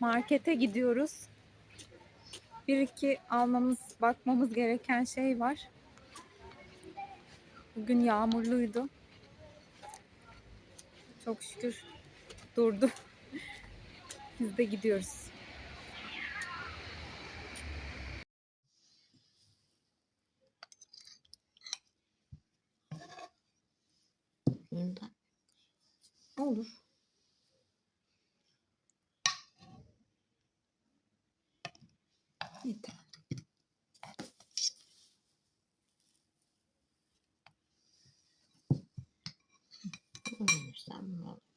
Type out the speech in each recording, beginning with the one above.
Markete gidiyoruz. Bir iki almamız, bakmamız gereken şey var. Bugün yağmurluydu. Çok şükür durdu. Biz de gidiyoruz. Olur. Yeter. Kullanırsam ne olur?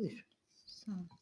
Buyur. Sağ ol.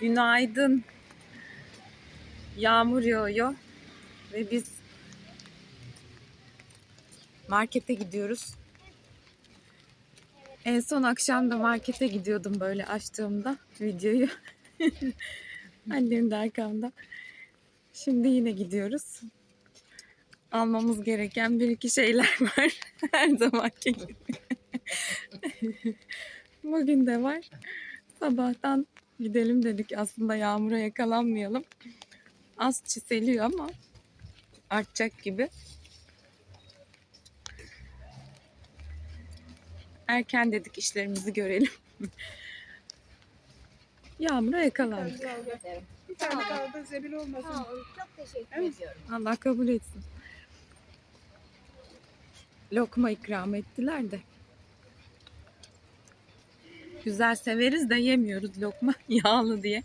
Günaydın. Yağmur yağıyor ve biz markete gidiyoruz. En son akşam da markete gidiyordum böyle açtığımda videoyu. Annem de arkamda. Şimdi yine gidiyoruz. Almamız gereken bir iki şeyler var. Her zamanki gibi. Bugün de var. Sabahtan gidelim dedik. Aslında yağmura yakalanmayalım. Az çiseliyor ama artacak gibi. Erken dedik işlerimizi görelim. Yağmura yakalandık. Bir tane kaldı zebil olmasın. Çok teşekkür Evet. ediyorum. Allah kabul etsin. Lokma ikram ettiler de. Güzel severiz de yemiyoruz lokma yağlı diye.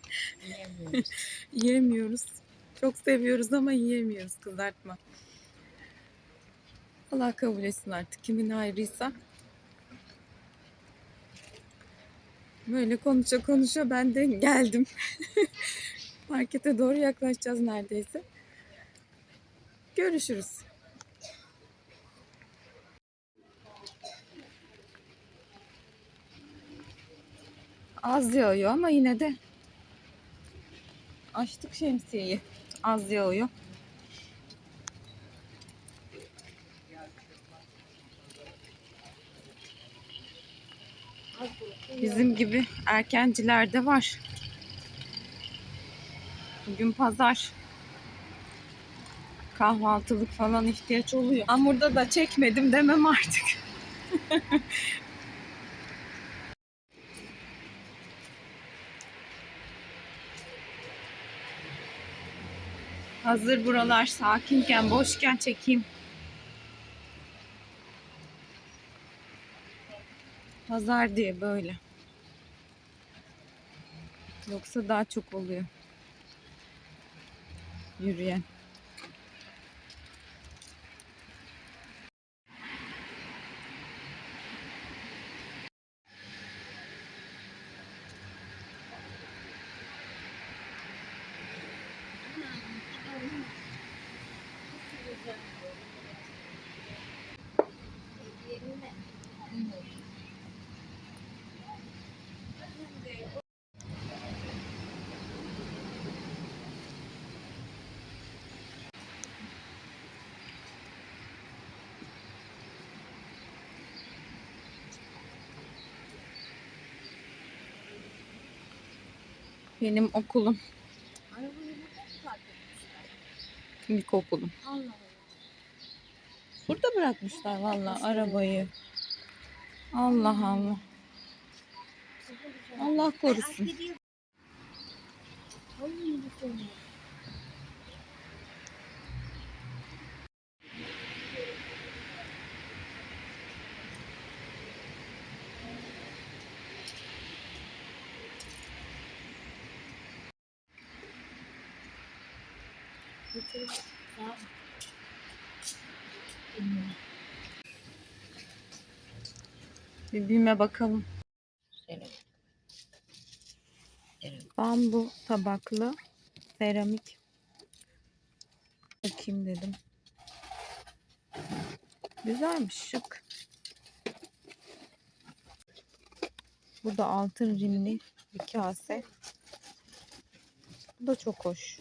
Yiyemiyoruz. Yiyemiyoruz. Çok seviyoruz ama yiyemiyoruz kızartma. Allah kabul etsin artık kimin hayrıysa. Böyle konuşa konuşa ben de geldim. Markete doğru yaklaşacağız neredeyse. Görüşürüz. Az yağıyor ama yine de açtık şemsiyeyi. Az yağıyor. Bizim gibi erkenciler de var. Bugün pazar. Kahvaltılık falan ihtiyaç oluyor. Hamurda da çekmedim demem artık. Hazır buralar sakinken, boşken çekeyim. Pazar diye böyle. Yoksa daha çok oluyor. Yürüyen. Benim okulum. İlkokulum. Allah Allah. Burada bırakmışlar valla arabayı. Allah Allah. Allah korusun. Bir büyüme bakalım. Evet. Evet. Bambu tabaklı seramik. Bakayım dedim. Güzelmiş şık. Bu da altın rimli bir kase. Bu da çok hoş.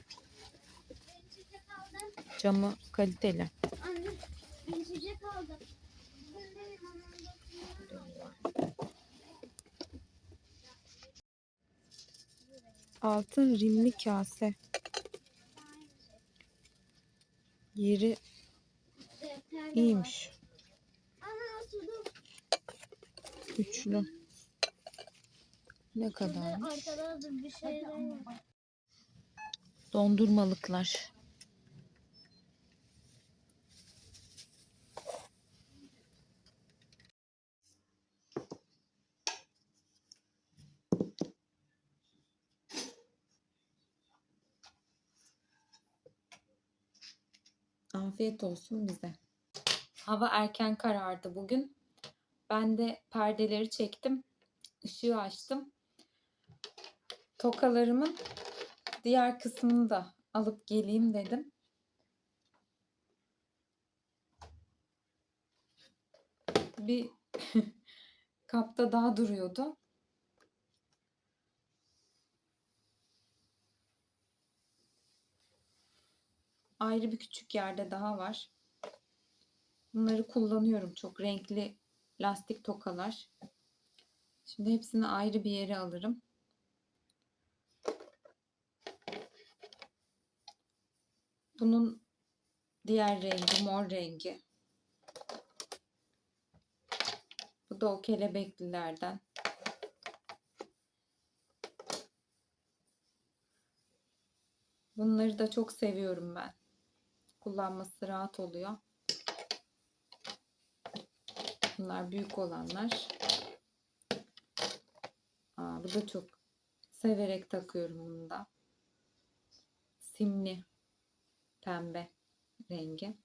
Camı kaliteli. Anne, çiçek aldım. Altın rimli kase. Yeri iyiymiş. Üçlü. Ne kadarmış? Dondurmalıklar. Afiyet olsun bize. Hava erken karardı bugün. Ben de perdeleri çektim. Işığı açtım. Tokalarımın diğer kısmını da alıp geleyim dedim. Bir kapta daha duruyordu. Ayrı bir küçük yerde daha var. Bunları kullanıyorum. Çok renkli lastik tokalar. Şimdi hepsini ayrı bir yere alırım. Bunun diğer rengi mor rengi. Bu da o kelebeklilerden. Bunları da çok seviyorum ben. Kullanması rahat oluyor. Bunlar büyük olanlar. Aa, bu da çok severek takıyorum bunu da. Simli pembe rengi.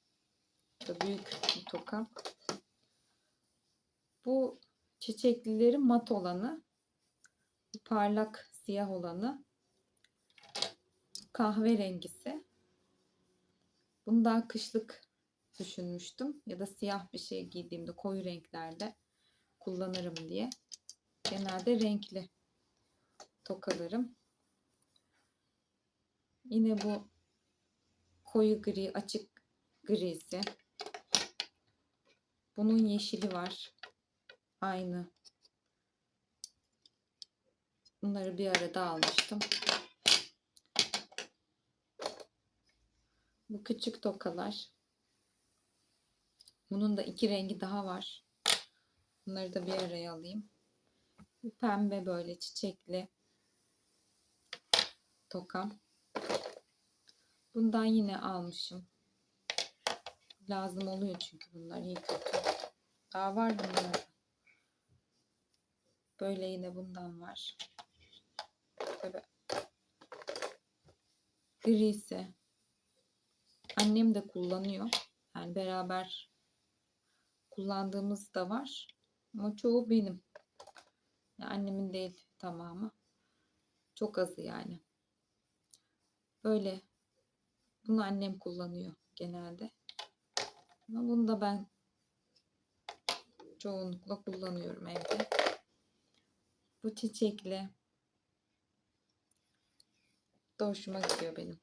Bu büyük bir toka. Bu çiçeklilerin mat olanı. Parlak siyah olanı. Kahverengisi. Bunu daha kışlık düşünmüştüm. Ya da siyah bir şey giydiğimde koyu renklerde kullanırım diye. Genelde renkli tokalarım. Yine bu koyu gri, açık grisi. Bunun yeşili var. Aynı. Bunları bir arada almıştım. Bu küçük tokalar. Bunun da iki rengi daha var. Bunları da bir araya alayım. Bu pembe böyle çiçekli tokam. Bundan yine almışım. Lazım oluyor çünkü bunlar iyi kötü. Daha var bunlar. Böyle yine bundan var. Tabii. Grisi. Annem de kullanıyor. Yani beraber kullandığımız da var. Ama çoğu benim. Yani annemin değil tamamı. Çok azı yani. Böyle bunu annem kullanıyor genelde. Ama bunu da ben çoğunlukla kullanıyorum evde. Bu çiçekli. Da hoşuma gidiyor benim.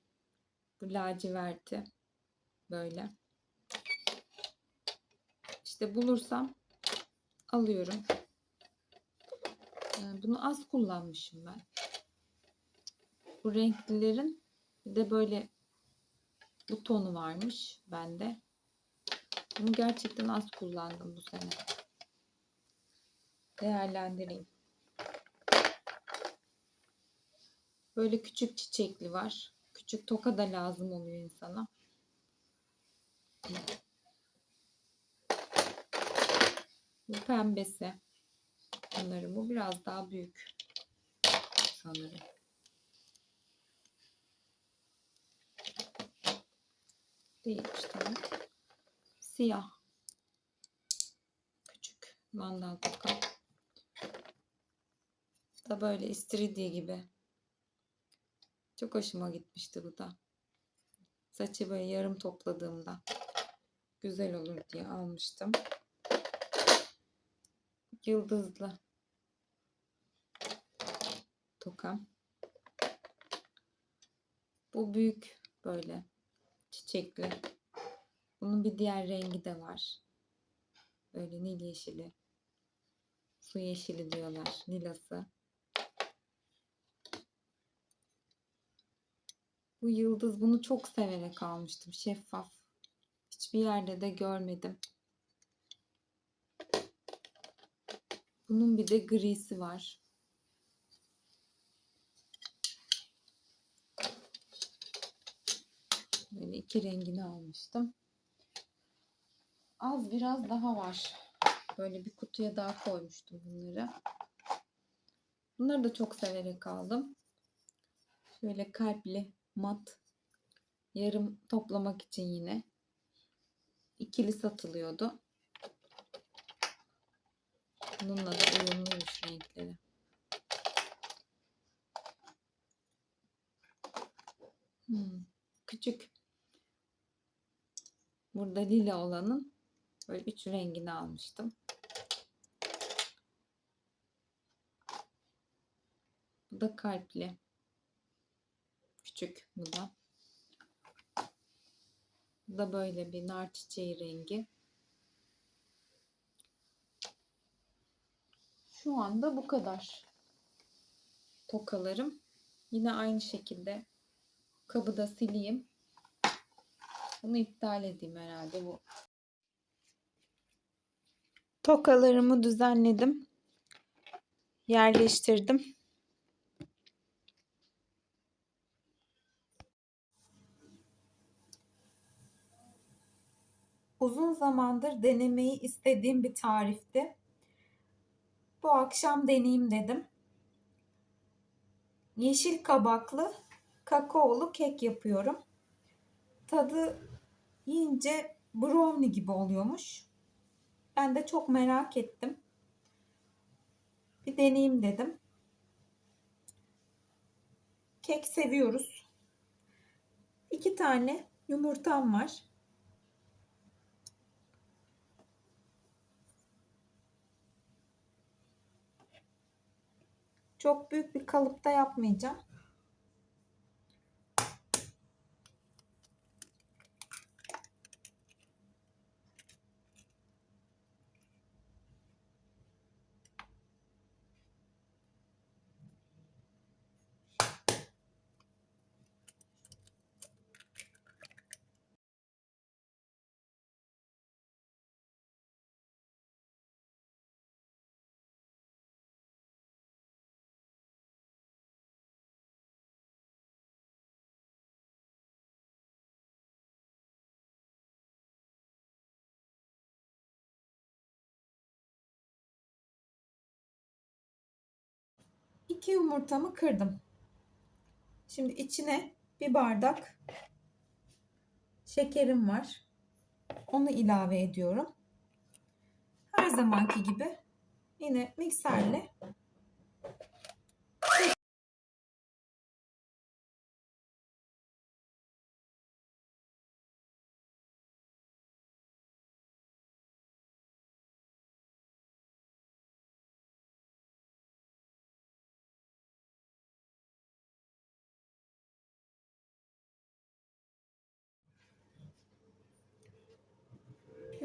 Bu laciverti. Böyle. İşte bulursam alıyorum. Yani bunu az kullanmışım ben. Bu renklilerin bir de böyle bu tonu varmış bende. Bunu gerçekten az kullandım bu sene. Değerlendireyim. Böyle küçük çiçekli var. Küçük toka da lazım oluyor insana. Bu pembesi. Sanırım bu biraz daha büyük. Sanırım. Değilmiş tamam. Siyah. Küçük mandal toka. Da böyle istiridye gibi. Çok hoşuma gitmişti bu da. Saçı böyle yarım topladığımda güzel olur diye almıştım. Yıldızlı tokam. Bu büyük böyle çiçekli. Bunun bir diğer rengi de var. Böyle nil yeşili. Su yeşili diyorlar. Nilası. Bu yıldız bunu çok severek almıştım. Şeffaf. Hiçbir yerde de görmedim. Bunun bir de grisi var. Böyle iki rengini almıştım. Az biraz daha var. Böyle bir kutuya daha koymuştum bunları. Bunları da çok severek aldım. Şöyle kalpli mat yarım toplamak için yine ikili satılıyordu. Bununla da uyumluymuş renkleri. Hmm, küçük. Burada lila olanın böyle üç rengini almıştım. Bu da kalpli. Küçük bu da. Bu da böyle bir nar çiçeği rengi. Şu anda bu kadar. Tokalarım. Yine aynı şekilde kabı da sileyim. Bunu iptal edeyim herhalde bu. Tokalarımı düzenledim. Yerleştirdim. Uzun zamandır denemeyi istediğim bir tarifti. Bu akşam deneyeyim dedim. Yeşil kabaklı kakaolu kek yapıyorum. Tadı yiyince brownie gibi oluyormuş. Ben de çok merak ettim. Bir deneyeyim dedim. Kek seviyoruz. İki tane yumurtam var. Çok büyük bir kalıpta yapmayacağım. İki yumurtamı kırdım. Şimdi içine bir bardak şekerim var. Onu ilave ediyorum. Her zamanki gibi yine mikserle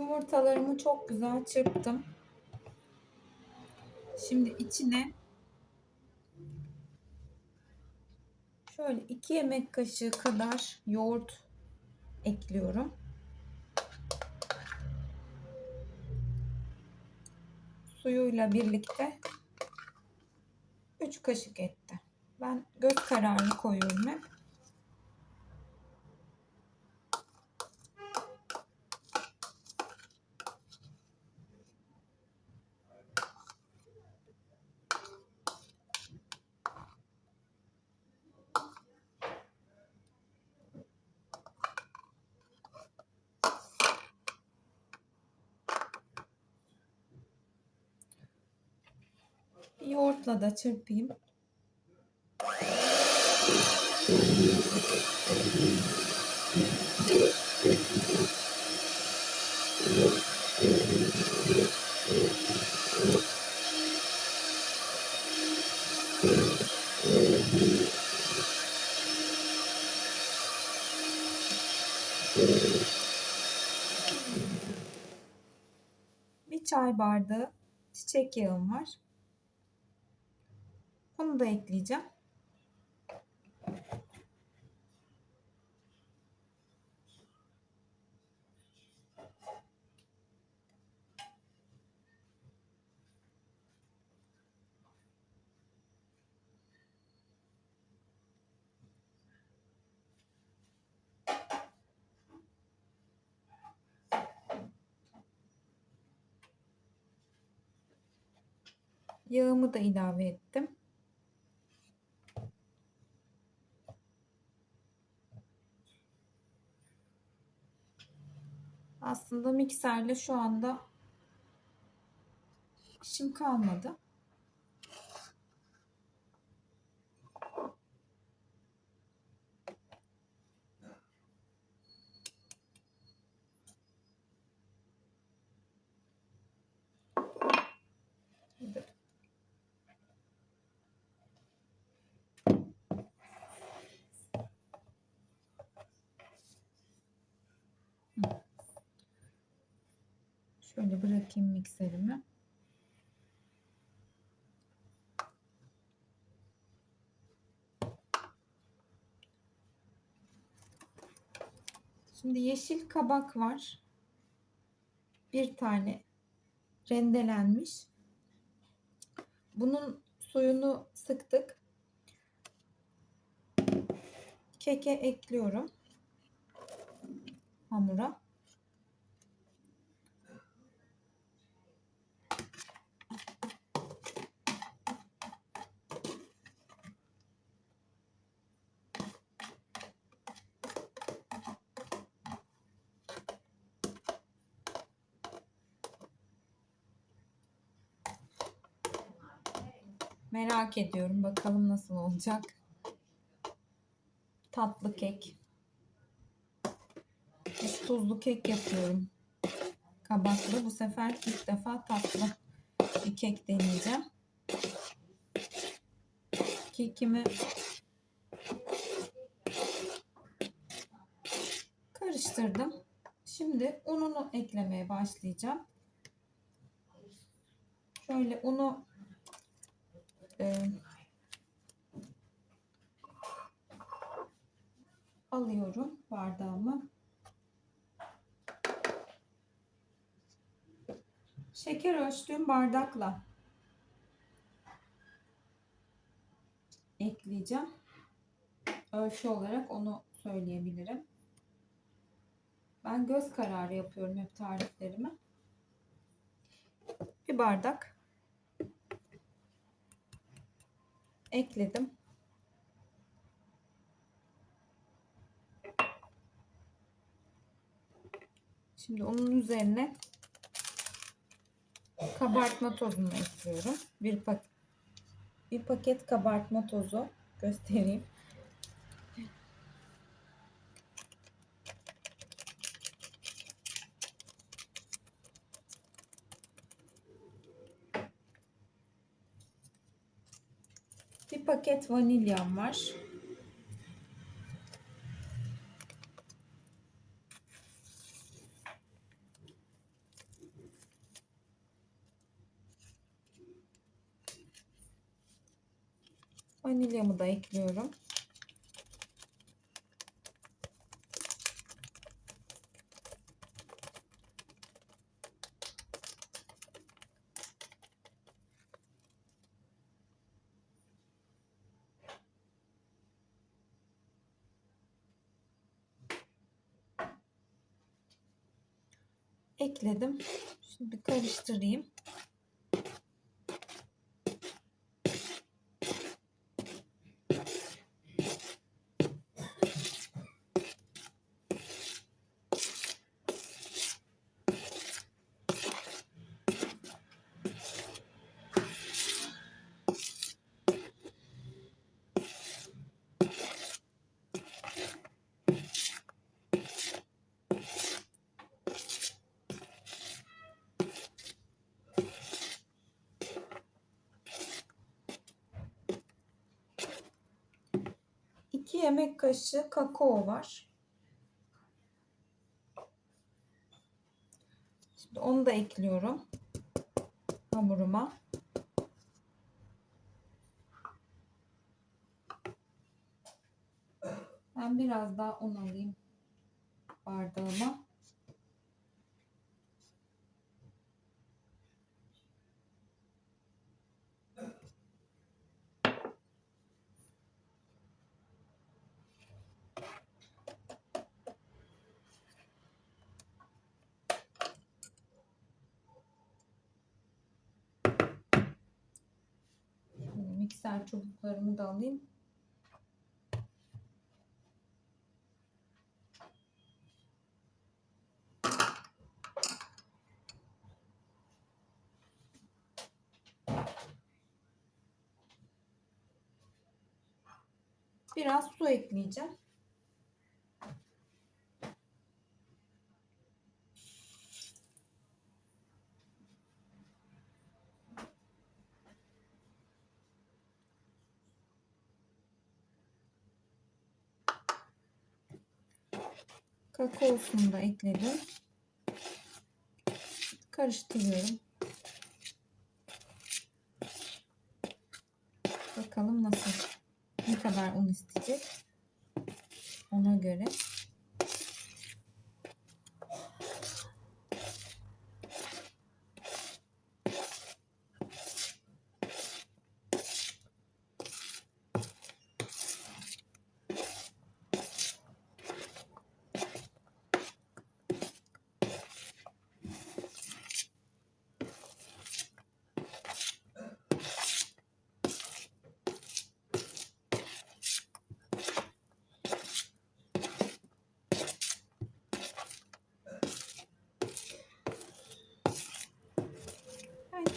Yumurtalarımı çok güzel çırptım. Şimdi içine Şöyle 2 yemek kaşığı kadar yoğurt ekliyorum. Suyuyla birlikte 3 kaşık etti. Ben göz kararı koyuyorum hep. Bir yoğurtla da çırpayım. Bir çay bardağı çiçek yağım var. Onu da ekleyeceğim. Yağımı da ilave ettim. Aslında mikserle şu anda işim kalmadı. Şöyle bırakayım mikserimi. Şimdi yeşil kabak var. Bir tane rendelenmiş. Bunun suyunu sıktık. Keke ekliyorum. Hamura. Merak ediyorum. Bakalım nasıl olacak. Tatlı kek. Hep tuzlu kek yapıyorum. Kabaklı. Bu sefer ilk defa tatlı bir kek deneyeceğim. Kekimi karıştırdım. Şimdi ununu eklemeye başlayacağım. Şöyle unu e, alıyorum bardağımı. Şeker ölçtüğüm bardakla ekleyeceğim. Ölçü olarak onu söyleyebilirim. Ben göz kararı yapıyorum hep tariflerimi. Bir bardak ekledim. Şimdi onun üzerine kabartma tozunu ekliyorum. Bir pak bir paket kabartma tozu göstereyim. Bir paket vanilyam var. Vanilyamı da ekliyorum. Ekledim. Şimdi karıştırayım. İki yemek kaşığı kakao var. Şimdi onu da ekliyorum hamuruma. Ben biraz daha un alayım bardağıma. Şöyle mikser çubuklarımı da alayım. Biraz su ekleyeceğim. Kakaosunu da ekledim. Karıştırıyorum. Bakalım nasıl ne kadar un isteyecek. Ona göre.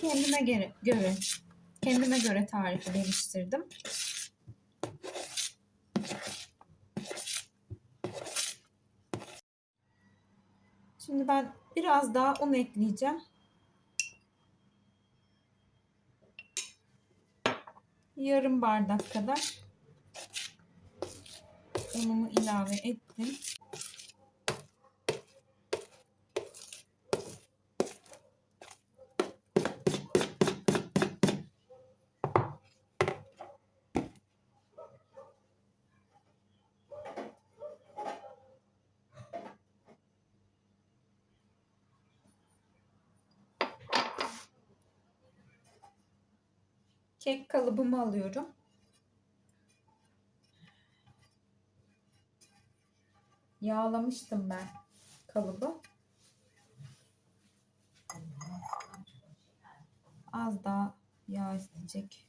Kendime göre, göre kendime göre tarifi geliştirdim. Şimdi ben biraz daha un ekleyeceğim. Yarım bardak kadar unumu ilave ettim. Kek kalıbımı alıyorum. Yağlamıştım ben kalıbı. Az daha yağ isteyecek.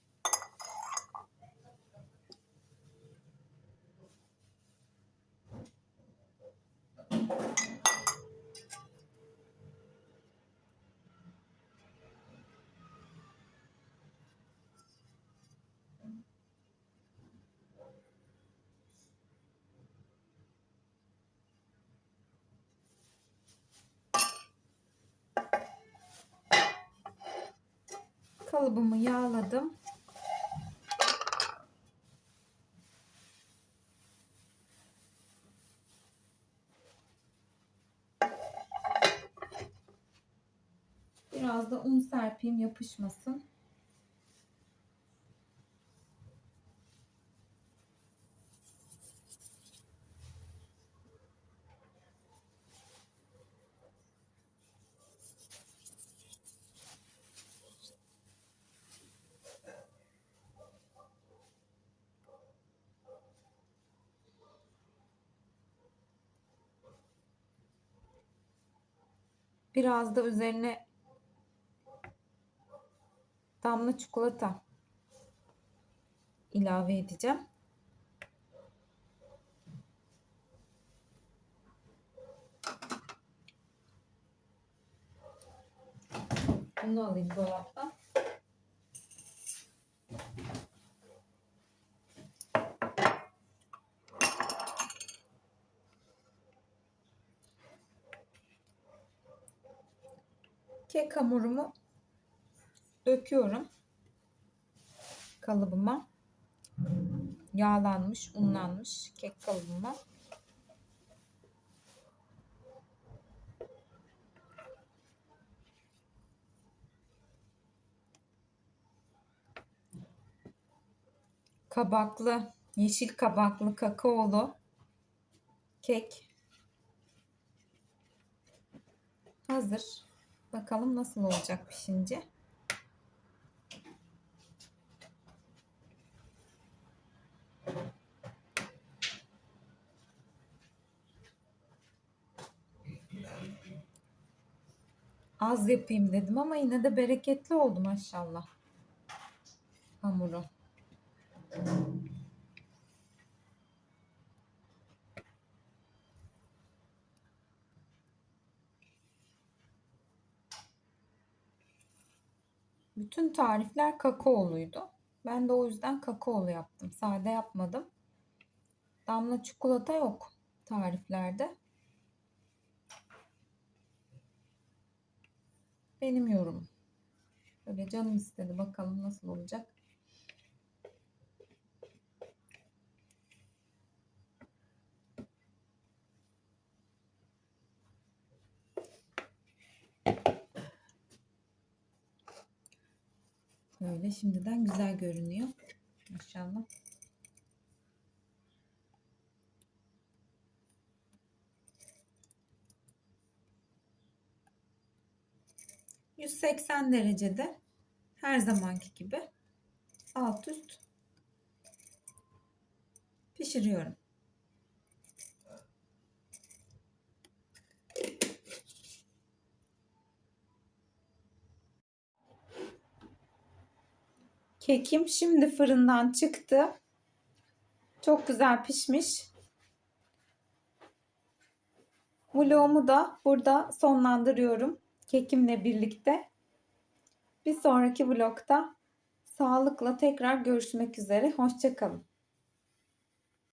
Kalıbımı yağladım. Biraz da un serpeyim yapışmasın. Biraz da üzerine damla çikolata ilave edeceğim. Bunu alayım dolaptan. Kek hamurumu döküyorum kalıbıma. Yağlanmış, unlanmış kek kalıbıma. Kabaklı, yeşil kabaklı kakaolu kek hazır. Bakalım nasıl olacak pişince. Az yapayım dedim ama yine de bereketli oldu maşallah. Hamuru. Bütün tarifler kakaoluydu. Ben de o yüzden kakaolu yaptım. Sade yapmadım. Damla çikolata yok tariflerde. Benim yorumum. Böyle canım istedi. Bakalım nasıl olacak. Böyle şimdiden güzel görünüyor. Maşallah. ...180 derecede... ...her zamanki gibi... ...alt üst... ...pişiriyorum. Kekim şimdi fırından çıktı. Çok güzel pişmiş. Vlogumu da burada sonlandırıyorum. Kekimle birlikte. Bir sonraki vlogda sağlıkla tekrar görüşmek üzere. Hoşçakalın.